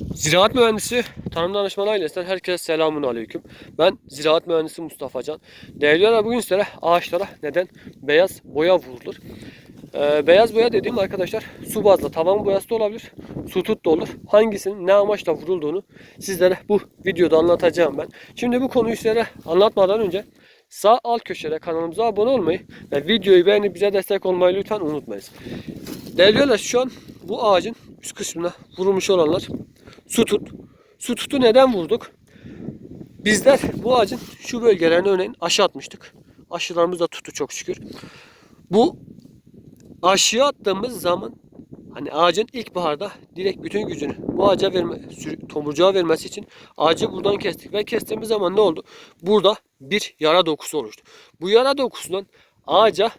Ziraat mühendisi tarım danışmanı ailesinden herkese selamun aleyküm. Ben ziraat mühendisi Mustafa Can. Değerli bugün sizlere ağaçlara neden beyaz boya vurulur? Ee, beyaz boya dediğim arkadaşlar su bazlı tavan boyası da olabilir, su tut da olur. Hangisinin ne amaçla vurulduğunu sizlere bu videoda anlatacağım ben. Şimdi bu konuyu sizlere anlatmadan önce sağ alt köşede kanalımıza abone olmayı ve videoyu beğenip bize destek olmayı lütfen unutmayınız. Değerli şu an bu ağacın üst kısmına vurulmuş olanlar su tut. Su tutu neden vurduk? Bizler bu ağacın şu bölgelerine örneğin aşı atmıştık. Aşılarımız da tuttu çok şükür. Bu aşıya attığımız zaman hani ağacın ilkbaharda direkt bütün gücünü bu ağaca verme, tomurcuğa vermesi için ağacı buradan kestik ve kestiğimiz zaman ne oldu? Burada bir yara dokusu oluştu. Bu yara dokusundan ağaca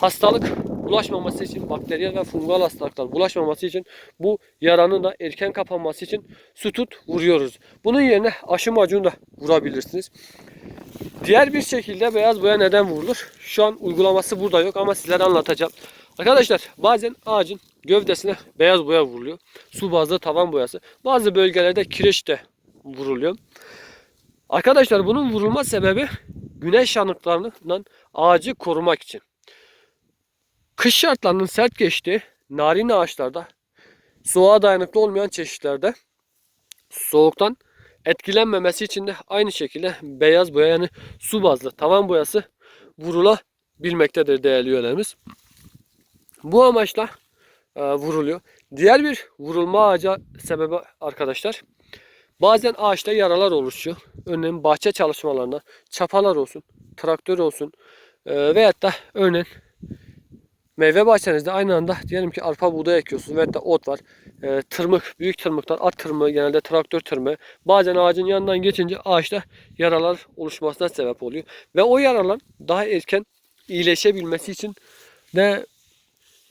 hastalık bulaşmaması için bakteriyel ve fungal hastalıklar bulaşmaması için bu yaranın da erken kapanması için su tut vuruyoruz. Bunun yerine aşı macunu da vurabilirsiniz. Diğer bir şekilde beyaz boya neden vurulur? Şu an uygulaması burada yok ama sizlere anlatacağım. Arkadaşlar bazen ağacın gövdesine beyaz boya vuruluyor. Su bazlı tavan boyası. Bazı bölgelerde kireç de vuruluyor. Arkadaşlar bunun vurulma sebebi güneş yanıklarından ağacı korumak için. Kış şartlarının sert geçtiği narin ağaçlarda, soğuğa dayanıklı olmayan çeşitlerde soğuktan etkilenmemesi için de aynı şekilde beyaz boya yani su bazlı tavan boyası vurulabilmektedir değerli üyelerimiz. Bu amaçla e, vuruluyor. Diğer bir vurulma ağaca sebebi arkadaşlar bazen ağaçta yaralar oluşuyor. Örneğin bahçe çalışmalarında çapalar olsun, traktör olsun e, veyahut da örneğin meyve bahçenizde aynı anda diyelim ki arpa buğday ekiyorsunuz veyahut da ot var. E, tırmık, büyük tırmıklar, at tırmığı genelde traktör tırmığı. Bazen ağacın yanından geçince ağaçta yaralar oluşmasına sebep oluyor. Ve o yaralar daha erken iyileşebilmesi için de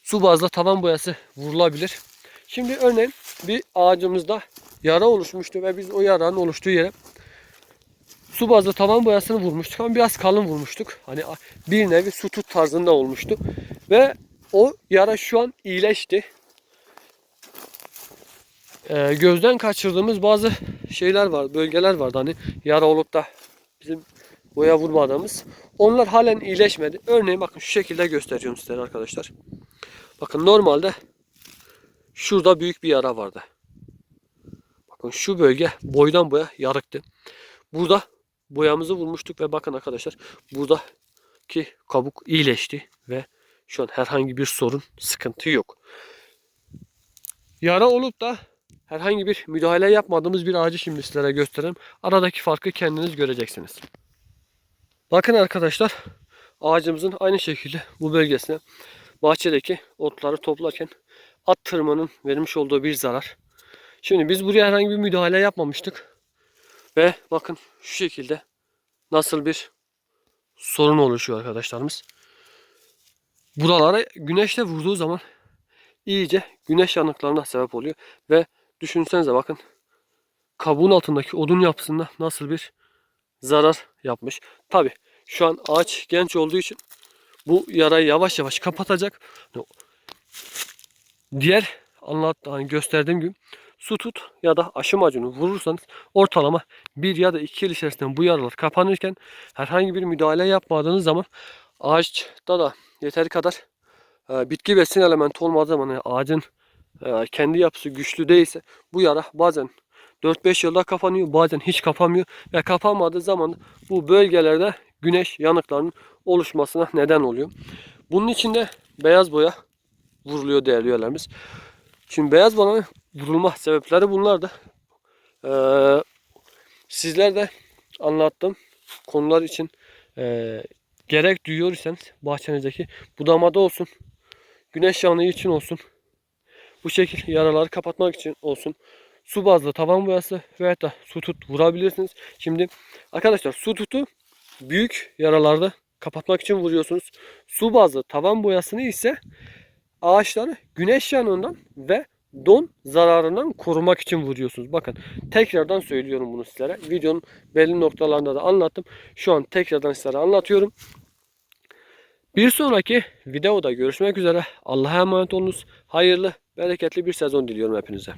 su bazlı tavan boyası vurulabilir. Şimdi örneğin bir ağacımızda yara oluşmuştu ve biz o yaranın oluştuğu yere su bazlı tavan boyasını vurmuştuk ama biraz kalın vurmuştuk. Hani bir nevi su tut tarzında olmuştu. Ve o yara şu an iyileşti. Ee, gözden kaçırdığımız bazı şeyler var, bölgeler vardı hani yara olup da bizim boya vurmadığımız. Onlar halen iyileşmedi. Örneğin bakın şu şekilde gösteriyorum sizlere arkadaşlar. Bakın normalde şurada büyük bir yara vardı. Bakın şu bölge boydan boya yarıktı. Burada boyamızı vurmuştuk ve bakın arkadaşlar buradaki kabuk iyileşti ve şu an herhangi bir sorun, sıkıntı yok. Yara olup da herhangi bir müdahale yapmadığımız bir ağacı şimdi sizlere göstereyim. Aradaki farkı kendiniz göreceksiniz. Bakın arkadaşlar ağacımızın aynı şekilde bu bölgesine bahçedeki otları toplarken at tırmanın vermiş olduğu bir zarar. Şimdi biz buraya herhangi bir müdahale yapmamıştık. Ve bakın şu şekilde nasıl bir sorun oluşuyor arkadaşlarımız. Buralara güneşle vurduğu zaman iyice güneş yanıklarına sebep oluyor. Ve düşünsenize bakın kabuğun altındaki odun yapısında nasıl bir zarar yapmış. Tabi şu an ağaç genç olduğu için bu yarayı yavaş yavaş kapatacak. Diğer anlat, hani gösterdiğim gibi su tut ya da aşı macunu vurursanız ortalama bir ya da iki yıl içerisinde bu yaralar kapanırken herhangi bir müdahale yapmadığınız zaman ağaçta da yeteri kadar e, bitki besin elementi olmadığı zaman yani ağacın e, kendi yapısı güçlü değilse bu yara bazen 4-5 yılda kapanıyor bazen hiç kapanmıyor ve kapanmadığı zaman bu bölgelerde güneş yanıklarının oluşmasına neden oluyor. Bunun için de beyaz boya vuruluyor değerli üyelerimiz. Şimdi beyaz boyanın vurulma sebepleri bunlar da. Ee, sizler de anlattığım konular için e, gerek duyuyorsanız bahçenizdeki budamada olsun, güneş yanığı için olsun, bu şekil yaraları kapatmak için olsun, su bazlı tavan boyası veya da su tut vurabilirsiniz. Şimdi arkadaşlar su tutu büyük yaralarda kapatmak için vuruyorsunuz. Su bazlı tavan boyasını ise ağaçları güneş yanığından ve don zararından korumak için vuruyorsunuz. Bakın tekrardan söylüyorum bunu sizlere. Videonun belli noktalarında da anlattım. Şu an tekrardan sizlere anlatıyorum. Bir sonraki videoda görüşmek üzere. Allah'a emanet olunuz. Hayırlı, bereketli bir sezon diliyorum hepinize.